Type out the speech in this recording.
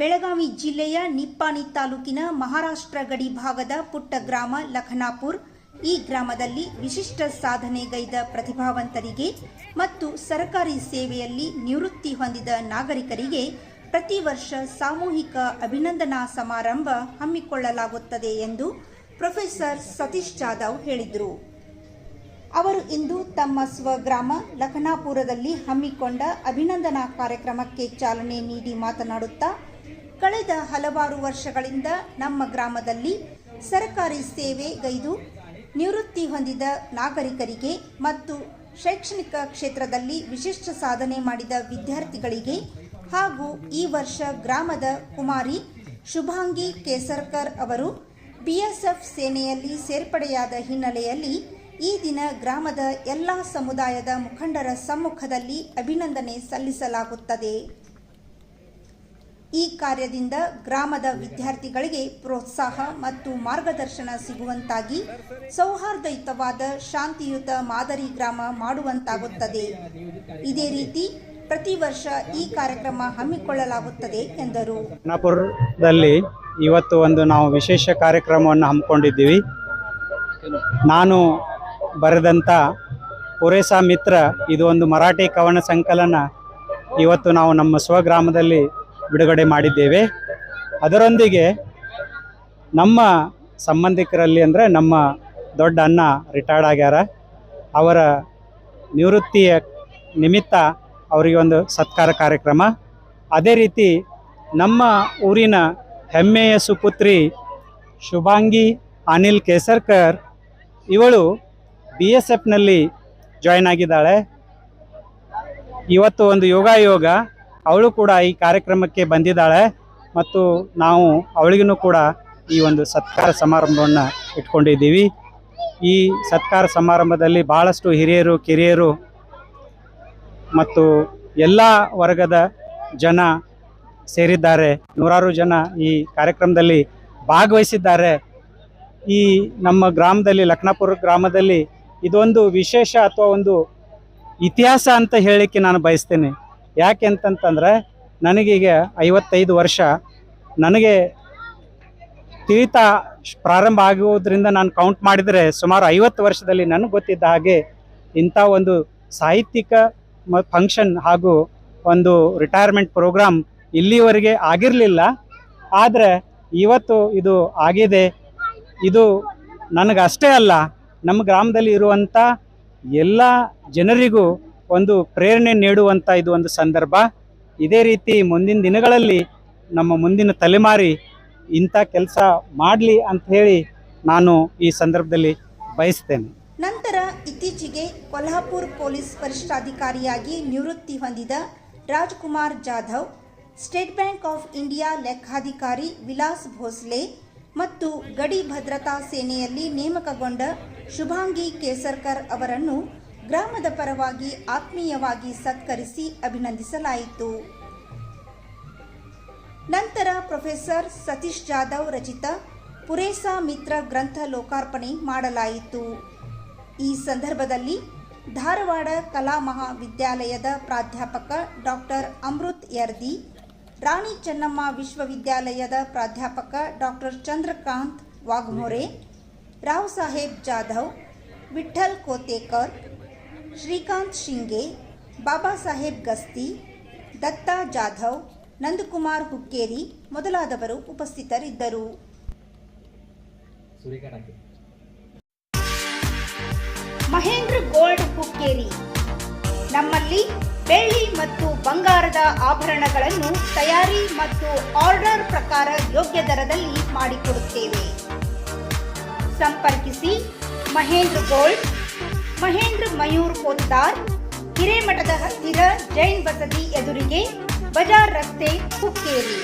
ಬೆಳಗಾವಿ ಜಿಲ್ಲೆಯ ನಿಪ್ಪಾಣಿ ತಾಲೂಕಿನ ಮಹಾರಾಷ್ಟ್ರ ಗಡಿ ಭಾಗದ ಪುಟ್ಟ ಗ್ರಾಮ ಲಖನಾಪುರ್. ಈ ಗ್ರಾಮದಲ್ಲಿ ವಿಶಿಷ್ಟ ಸಾಧನೆಗೈದ ಪ್ರತಿಭಾವಂತರಿಗೆ ಮತ್ತು ಸರ್ಕಾರಿ ಸೇವೆಯಲ್ಲಿ ನಿವೃತ್ತಿ ಹೊಂದಿದ ನಾಗರಿಕರಿಗೆ ಪ್ರತಿ ವರ್ಷ ಸಾಮೂಹಿಕ ಅಭಿನಂದನಾ ಸಮಾರಂಭ ಹಮ್ಮಿಕೊಳ್ಳಲಾಗುತ್ತದೆ ಎಂದು ಪ್ರೊಫೆಸರ್ ಸತೀಶ್ ಜಾಧವ್ ಹೇಳಿದರು. ಅವರು ಇಂದು ತಮ್ಮ ಸ್ವಗ್ರಾಮ ಲಖನಾಪುರದಲ್ಲಿ ಹಮ್ಮಿಕೊಂಡ ಅಭಿನಂದನಾ ಕಾರ್ಯಕ್ರಮಕ್ಕೆ ಚಾಲನೆ ನೀಡಿ ಮಾತನಾಡುತ್ತಾ ಕಳೆದ ಹಲವಾರು ವರ್ಷಗಳಿಂದ ನಮ್ಮ ಗ್ರಾಮದಲ್ಲಿ ಸರ್ಕಾರಿ ಸೇವೆ ಗೈದು, ನಿವೃತ್ತಿ ಹೊಂದಿದ ನಾಗರಿಕರಿಗೆ ಮತ್ತು ಶೈಕ್ಷಣಿಕ ಕ್ಷೇತ್ರದಲ್ಲಿ ವಿಶಿಷ್ಟ ಸಾಧನೆ ಮಾಡಿದ ವಿದ್ಯಾರ್ಥಿಗಳಿಗೆ ಹಾಗೂ ಈ ವರ್ಷ ಗ್ರಾಮದ ಕುಮಾರಿ ಶುಭಾಂಗಿ ಕೇಸರ್ಕರ್ ಅವರು ಬಿಎಸ್ಎಫ್ ಸೇನೆಯಲ್ಲಿ ಸೇರ್ಪಡೆಯಾದ ಹಿನ್ನೆಲೆಯಲ್ಲಿ ಈ ದಿನ ಗ್ರಾಮದ ಎಲ್ಲ ಸಮುದಾಯದ ಮುಖಂಡರ ಸಮ್ಮುಖದಲ್ಲಿ ಅಭಿನಂದನೆ ಸಲ್ಲಿಸಲಾಗುತ್ತದೆ. ಈ ಕಾರ್ಯದಿಂದ ಗ್ರಾಮದ ವಿದ್ಯಾರ್ಥಿಗಳಿಗೆ ಪ್ರೋತ್ಸಾಹ ಮತ್ತು ಮಾರ್ಗದರ್ಶನ ಸಿಗುವಂತಾಗಿ ಸೌಹಾರ್ದಯುತವಾದ ಶಾಂತಿಯುತ ಮಾದರಿ ಗ್ರಾಮ ಮಾಡುವಂತಾಗುತ್ತದೆ. ಇದೇ ರೀತಿ ಪ್ರತಿ ವರ್ಷ ಈ ಕಾರ್ಯಕ್ರಮ ಹಮ್ಮಿಕೊಳ್ಳಲಾಗುತ್ತದೆ ಎಂದರು. ಖಾನಾಪುರದಲ್ಲಿ ಇವತ್ತು ಒಂದು ನಾವು ವಿಶೇಷ ಕಾರ್ಯಕ್ರಮವನ್ನು ಹಮ್ಮಿಕೊಂಡಿದ್ದೀವಿ. ನಾನು ಬರೆದಂಥ ಪುರೇಸಾ ಮಿತ್ರ ಇದು ಒಂದು ಮರಾಠಿ ಕವನ ಸಂಕಲನ. ಇವತ್ತು ನಾವು ನಮ್ಮ ಸ್ವಗ್ರಾಮದಲ್ಲಿ ಬಿಡುಗಡೆ ಮಾಡಿದ್ದೇವೆ. ಅದರೊಂದಿಗೆ ನಮ್ಮ ಸಂಬಂಧಿಕರಲ್ಲಿ ಅಂದರೆ ನಮ್ಮ ದೊಡ್ಡ ಅಣ್ಣ ರಿಟೈರ್ಡ್ ಆಗ್ಯಾರ. ಅವರ ನಿವೃತ್ತಿಯ ನಿಮಿತ್ತ ಅವರಿಗೆ ಒಂದು ಸತ್ಕಾರ ಕಾರ್ಯಕ್ರಮ. ಅದೇ ರೀತಿ ನಮ್ಮ ಊರಿನ ಹೆಮ್ಮೆಯ ಸುಪುತ್ರಿ ಶುಭಾಂಗಿ ಅನಿಲ್ ಕೇಸರ್ಕರ್ ಇವಳು ಬಿ ಎಸ್ ಎಫ್ನಲ್ಲಿ ಜಾಯ್ನ್ ಆಗಿದ್ದಾಳೆ. ಇವತ್ತು ಒಂದು ಯೋಗ ಯೋಗ ಅವಳು ಕೂಡ ಈ ಕಾರ್ಯಕ್ರಮಕ್ಕೆ ಬಂದಿದ್ದಾಳೆ ಮತ್ತು ನಾವು ಅವಳಿಗೂ ಕೂಡ ಈ ಒಂದು ಸತ್ಕಾರ ಸಮಾರಂಭವನ್ನು ಇಟ್ಕೊಂಡಿದ್ದೀವಿ. ಈ ಸತ್ಕಾರ ಸಮಾರಂಭದಲ್ಲಿ ಭಾಳಷ್ಟು ಹಿರಿಯರು, ಕಿರಿಯರು ಮತ್ತು ಎಲ್ಲ ವರ್ಗದ ಜನ ಸೇರಿದ್ದಾರೆ. ನೂರಾರು ಜನ ಈ ಕಾರ್ಯಕ್ರಮದಲ್ಲಿ ಭಾಗವಹಿಸಿದ್ದಾರೆ. ಈ ನಮ್ಮ ಗ್ರಾಮದಲ್ಲಿ, ಲಕ್ನಾಪುರ ಗ್ರಾಮದಲ್ಲಿ ಇದೊಂದು ವಿಶೇಷ ಅಥವಾ ಒಂದು ಇತಿಹಾಸ ಅಂತ ಹೇಳಲಿಕ್ಕೆ ನಾನು ಬಯಸ್ತೇನೆ. ಯಾಕೆ ಅಂತಂತಂದರೆ ನನಗೀಗ ಐವತ್ತೈದು ವರ್ಷ, ನನಗೆ ತೀತ ಪ್ರಾರಂಭ ಆಗುವುದರಿಂದ ನಾನು ಕೌಂಟ್ ಮಾಡಿದರೆ ಸುಮಾರು ಐವತ್ತು ವರ್ಷದಲ್ಲಿ ನನಗೆ ಗೊತ್ತಿದ್ದ ಹಾಗೆ ಇಂಥ ಒಂದು ಸಾಹಿತ್ಯಿಕ ಮ ಫಂಕ್ಷನ್ ಹಾಗೂ ಒಂದು ರಿಟೈರ್ಮೆಂಟ್ ಪ್ರೋಗ್ರಾಮ್ ಇಲ್ಲಿವರೆಗೆ ಆಗಿರಲಿಲ್ಲ. ಆದರೆ ಇವತ್ತು ಇದು ಆಗಿದೆ. ಇದು ನನಗೆ ಅಷ್ಟೇ ಅಲ್ಲ, ನಮ್ಮ ಗ್ರಾಮದಲ್ಲಿ ಇರುವಂಥ ಎಲ್ಲ ಜನರಿಗೂ ಒಂದು ಪ್ರೇರಣೆ ನೀಡುವಂಥ ಇದು ಒಂದು ಸಂದರ್ಭ. ಇದೇ ರೀತಿ ಮುಂದಿನ ದಿನಗಳಲ್ಲಿ ನಮ್ಮ ಮುಂದಿನ ತಲೆಮಾರಿ ಇಂಥ ಕೆಲಸ ಮಾಡಲಿ ಅಂತ ಹೇಳಿ ನಾನು ಈ ಸಂದರ್ಭದಲ್ಲಿ ಬಯಸ್ತೇನೆ. ನಂತರ ಇತ್ತೀಚೆಗೆ ಕೊಲ್ಹಾಪುರ್ ಪೊಲೀಸ್ ವರಿಷ್ಠಾಧಿಕಾರಿಯಾಗಿ ನಿವೃತ್ತಿ ಹೊಂದಿದ Rajkumar Jadhav, state bank of India ಲೆಕ್ಕಾಧಿಕಾರಿ Vilas Bhosle ಮತ್ತು ಗಡಿ ಭದ್ರತಾ ಸೇನೆಯಲ್ಲಿ ನೇಮಕಗೊಂಡ ಶುಭಾಂಗಿ ಕೇಸರ್ಕರ್ ಅವರನ್ನು ಗ್ರಾಮದ ಪರವಾಗಿ ಆತ್ಮೀಯವಾಗಿ ಸತ್ಕರಿಸಿ ಅಭಿನಂದಿಸಲಾಯಿತು. ನಂತರ ಪ್ರೊಫೆಸರ್ ಸತೀಶ್ ಜಾಧವ್ ರಚಿತ ಪುರೇಸಾ ಮಿತ್ರ ಗ್ರಂಥ ಲೋಕಾರ್ಪಣೆ ಮಾಡಲಾಯಿತು. ಈ ಸಂದರ್ಭದಲ್ಲಿ ಧಾರವಾಡ ಕಲಾ ಮಹಾವಿದ್ಯಾಲಯದ ಪ್ರಾಧ್ಯಾಪಕ ಡಾಕ್ಟರ್ ಅಮೃತ್ ಯರ್ದಿ ರಾಣಿ ಚೆನ್ನಮ್ಮ ವಿಶ್ವವಿದ್ಯಾಲಯದ ಪ್ರಾಧ್ಯಾಪಕ ಡಾಕ್ಟರ್ ಚಂದ್ರಕಾಂತ್ ವಾಘ್ಮೊರೆ ರಾವ್ ಸಾಹೇಬ್ ಜಾಧವ್, ವಿಠ್ಠಲ್ ಕೋತೇಕರ್ ಶ್ರೀಕಾಂತ್ ಶಿಂಗೆ ಬಾಬಾ ಸಾಹೇಬ್ ಗಸ್ತಿ ದತ್ತಾ ಜಾಧವ್ ನಂದಕುಮಾರ್ ಹುಕ್ಕೇರಿ ಮೊದಲಾದವರು ಉಪಸ್ಥಿತರಿದ್ದರು. ಮಹೇಂದ್ರ ಗೋಲ್ಡ್ ಹುಕ್ಕೇರಿ. ನಮ್ಮಲ್ಲಿ ಬೆಳ್ಳಿ ಮತ್ತು ಬಂಗಾರದ ಆಭರಣಗಳನ್ನು ತಯಾರಿ ಮತ್ತು ಆರ್ಡರ್ ಪ್ರಕಾರ ಯೋಗ್ಯ ದರದಲ್ಲಿ ಮಾಡಿಕೊಡುತ್ತೇವೆ. ಸಂಪರ್ಕಿಸಿ ಮಹೇಂದ್ರ ಗೋಲ್ಡ್ ಮಹೇಂದ್ರ ಮಯೂರ್ ಪೋತ್ತಾರ್ ಹಿರೇಮಠದ ಹತ್ತಿರ ಜೈನ್ ಬಸದಿ ಎದುರಿಗೆ ಬಜಾರ್ ರಸ್ತೆ ಹುಕ್ಕೇರಿ.